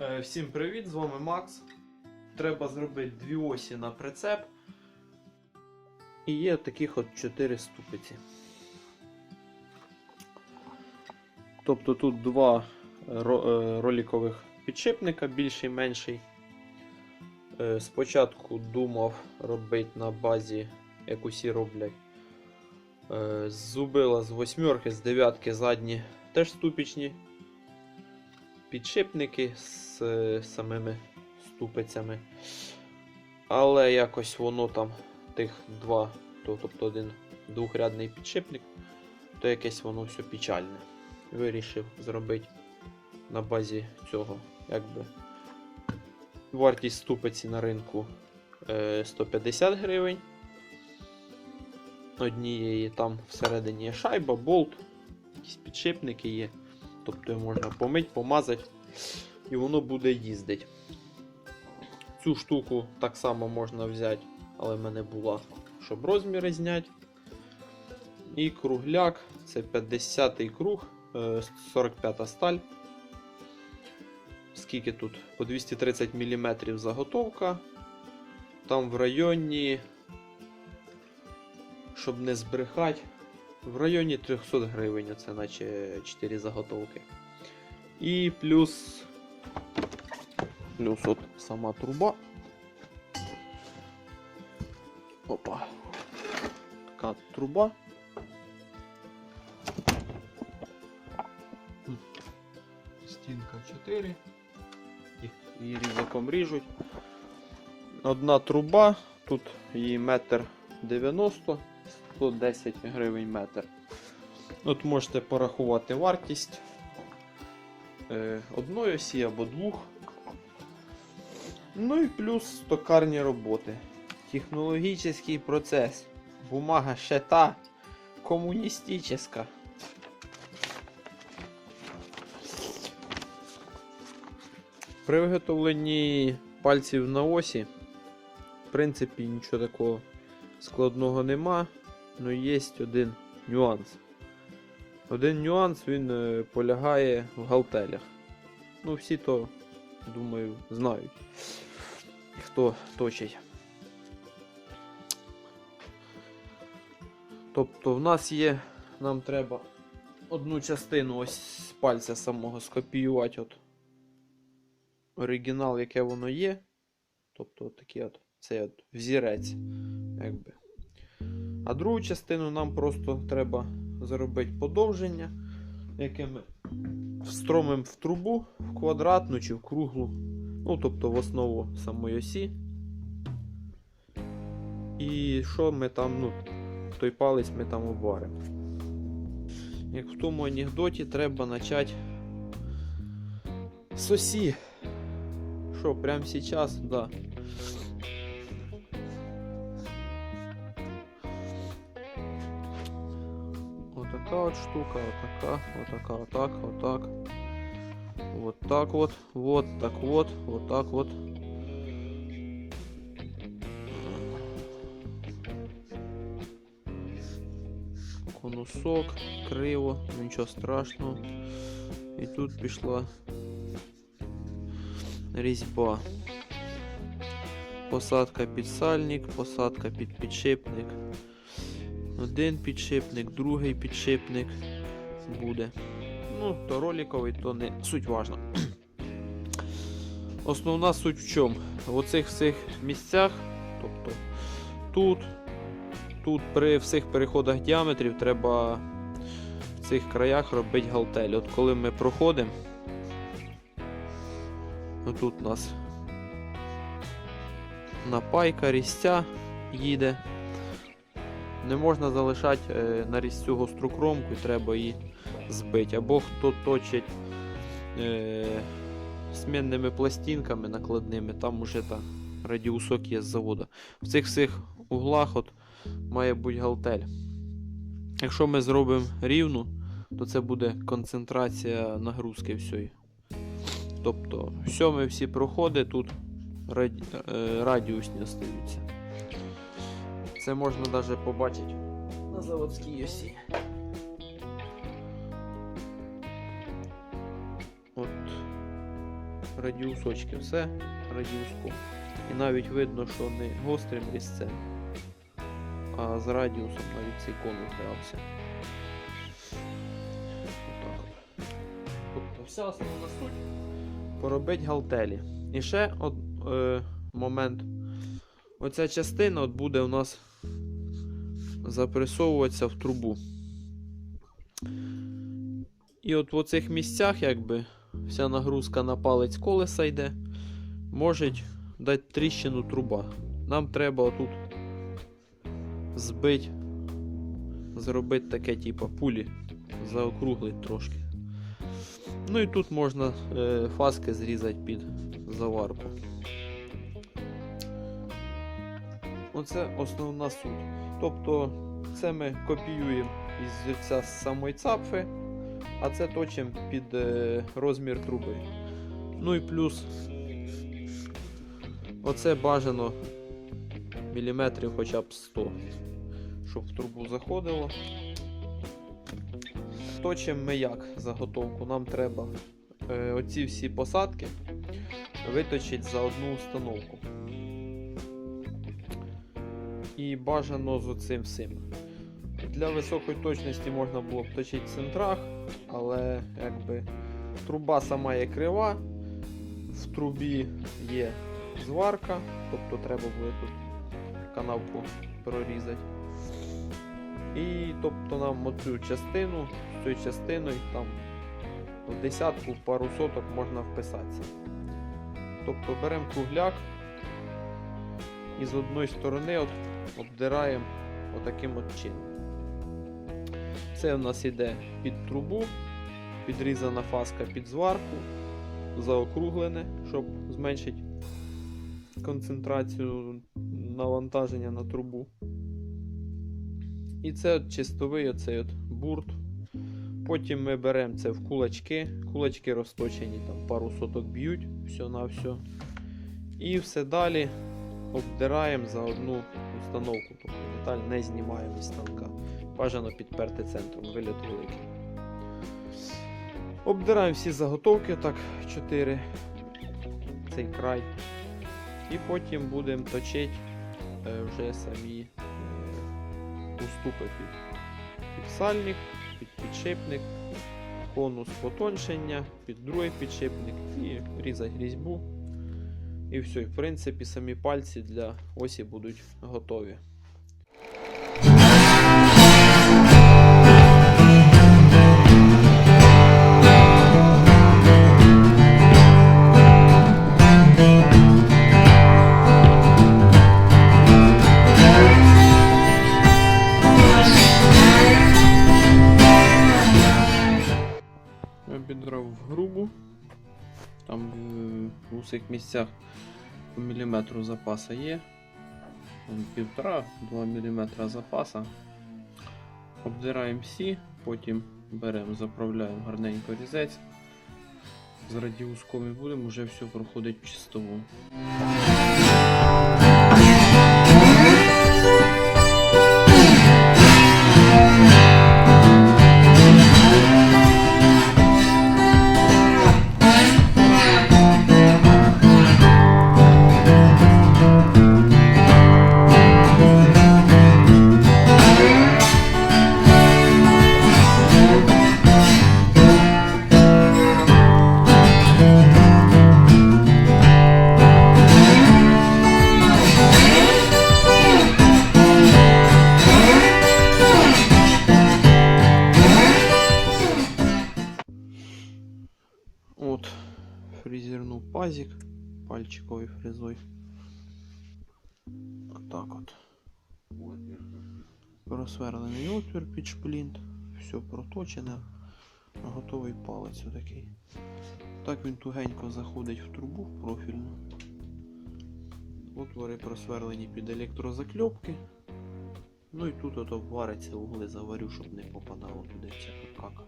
Е, Всім привіт, з вами Макс. Треба зробити дві осі на прицеп. І є таких от 4 ступиці. Тобто тут два е, роликових підшипника, більший менший. Е, Спочатку думав робити на базі, як усі роблять. Зубила з восьмерки, з дев'ятки задні теж ступічні підшипники з е, самими ступицями. Але якось воно там тих два, то, тобто один двохрядний підшипник, то якесь воно все печальне. Вирішив зробити на базі цього, якби вартість ступиці на ринку е, 150 гривень. Однієї там всередині є шайба, болт, якісь підшипники є. Тобто його можна помити, помазати, і воно буде їздити. Цю штуку так само можна взяти, але в мене була, щоб розміри зняти. І кругляк, це 50-й круг, е, 45 сталь. Скільки тут? По 230 мм заготовка. Там в районі, щоб не збрехати, в районі 300 гривень, це наче 4 заготовки. І плюс. Плюс от сама труба. Опа. Така труба. Стінка 4. Їх її різаком ріжуть. Одна труба, тут її метр 90, 110 гривень метр. От можете порахувати вартість е, одної осі або двох. Ну і плюс токарні роботи. Технологічний процес. Бумага ще та комуністична. При виготовленні пальців на осі, в принципі, нічого такого складного нема, але є один нюанс. Один нюанс він е, полягає в галтелях. Ну, всі то, думаю, знають, хто точить. Тобто в нас є, нам треба одну частину ось з пальця самого скопіювати от оригінал, яке воно є. Тобто такий от, цей от взірець. Якби. А другу частину нам просто треба зробити подовження, яке ми встромимо в трубу, в квадратну чи в круглу, ну тобто в основу самої осі. І що ми там, ну, той палець ми там обваримо. Як в тому анекдоті, треба почати з осі. Що, прямо зараз, да. Отака от штука, отака, отака, отак, отак. Вот так вот, вот так вот, вот так вот. Конусок, криво, ну нічого страшного. І тут пішла різьба. Посадка під сальник, посадка під підшипник. Один підшипник, другий підшипник буде. Ну, то роликовий, то не суть важна. Основна суть в чому? В оцих всіх місцях, тобто тут, тут при всіх переходах діаметрів треба в цих краях робити галтель. От коли ми проходимо, тут у нас напайка, різця їде. Не можна залишати е, на різцю гостру кромку і треба її збити. Або хто точить е, смінними пластинками накладними, там уже та радіусок є з заводу. В цих всіх углах от має бути галтель. Якщо ми зробимо рівну, то це буде концентрація нагрузки всієї. Тобто, сьомі всі проходи тут раді, е, радіусні остаються. Це можна навіть побачити на заводській осі. От радіусочки, все радіуском. І навіть видно, що не гострим різцем, а з радіусом навіть цей конус грався. Тобто вся основна суть поробить галтелі. І ще од, е, момент. Оця частина от буде у нас запресовуватися в трубу. І от в оцих місцях, якби вся нагрузка на палець колеса йде, може дати тріщину труба. Нам треба отут збити, зробити таке, типу, пулі, заокруглить трошки. Ну і тут можна е, фаски зрізати під заварку. Оце основна суть. Тобто це ми копіюємо із самої цапфи, а це точимо під е, розмір труби. Ну і плюс оце бажано міліметрів хоча б 100, щоб в трубу заходило. Точимо ми як заготовку. Нам треба е, оці всі посадки виточити за одну установку. І бажано з оцим всім. Для високої точності можна було б точити в центрах, але якби труба сама є крива, в трубі є зварка, тобто треба буде тут канавку прорізати. І тобто нам оцю частину, з цією частиною там в десятку, в пару соток можна вписатися. Тобто беремо кругляк і з одної сторони от обдираємо отаким от чином. Це у нас іде під трубу, підрізана фаска під зварку, заокруглене, щоб зменшити концентрацію навантаження на трубу. І це от чистовий оцей от бурт. Потім ми беремо це в кулачки. Кулачки розточені, там пару соток б'ють, все на все. І все далі обдираємо за одну установку. Тобто деталь не знімаємо із станка. Бажано підперти центром, виліт великий. Обдираємо всі заготовки, так, 4 цей край. І потім будемо точити е, вже самі е, уступи під, під під підшипник, конус потоншення, під другий підшипник і різати різьбу. І все, в принципі самі пальці для осі будуть готові. Я підрав грубу. Там е, в усіх місцях по міліметру запаса є. Там Півтора-два міліметра запаса. Обдираємо всі, потім беремо, заправляємо гарненько різець. З радіуском будемо вже все проходить чистову. Пальчиковою фрезой. Отак от. Просверлений отвір під шплінт. Все проточене. Готовий палець отакий. Так він тугенько заходить в трубу в профільну. Отвори просверлені під електрозакльопки. Ну і тут от обвариться угли заварю, щоб не попадало туди всяка кака.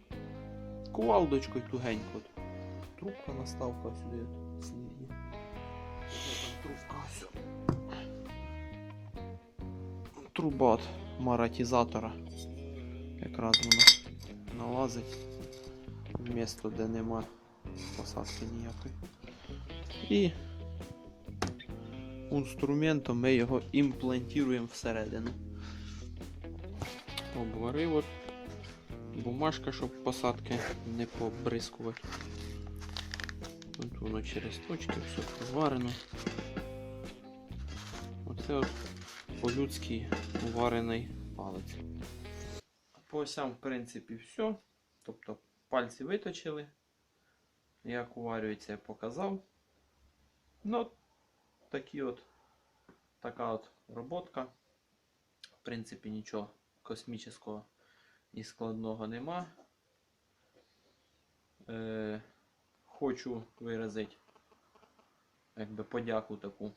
Кувалдочкою тугенько. Трубка наставка сюди Труба от маратізатора. Якраз вона налазить в місто, де нема посадки ніякої. І інструментом ми його імплантуємо всередину. Обварив от бумажка, щоб посадки не побризкувати. Тут воно через точки все проварено. Оце от по-людськи варений палець. По осям, в принципі, все. Тобто пальці виточили. Як уварюється, я показав. Ну, такі от, така от роботка. В принципі, нічого космічного і складного нема. Е, хочу виразити якби подяку таку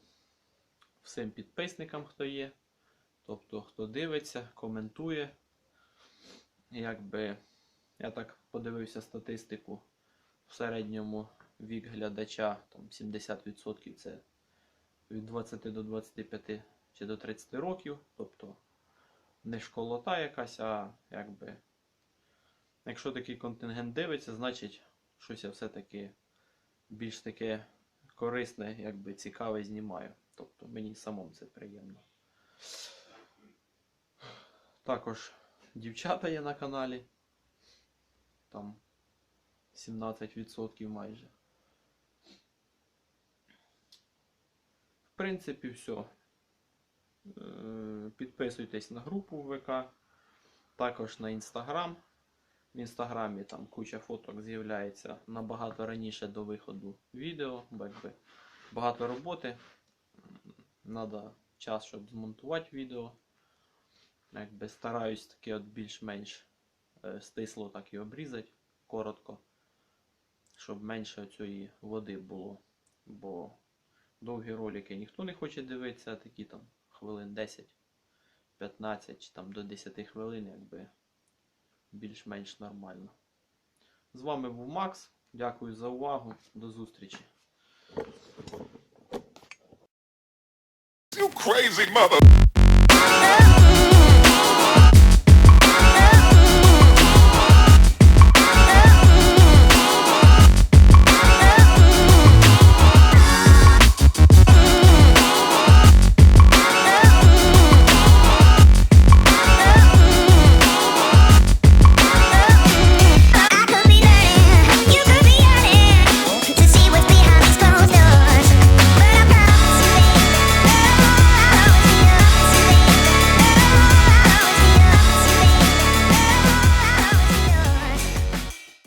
всім підписникам, хто є. Тобто, хто дивиться, коментує. Якби я так подивився статистику. В середньому вік глядача там 70% це від 20 до 25 чи до 30 років. Тобто не школота якась, а якби. Якщо такий контингент дивиться, значить щось я все-таки більш таке корисне, якби цікаве знімаю. Тобто мені самому це приємно. Також дівчата є на каналі. Там 17% майже. В принципі, все. Підписуйтесь на групу в ВК, також на інстаграм. В інстаграмі там куча фоток з'являється набагато раніше до виходу відео, багато роботи. Треба час, щоб змонтувати відео. Якби стараюсь таки от більш-менш е, стисло так і обрізати коротко, щоб менше цієї води було. Бо довгі ролики ніхто не хоче дивитися, такі там хвилин 10, 15 чи там до 10 хвилин, якби більш-менш нормально. З вами був Макс. Дякую за увагу. До зустрічі. Crazy mother.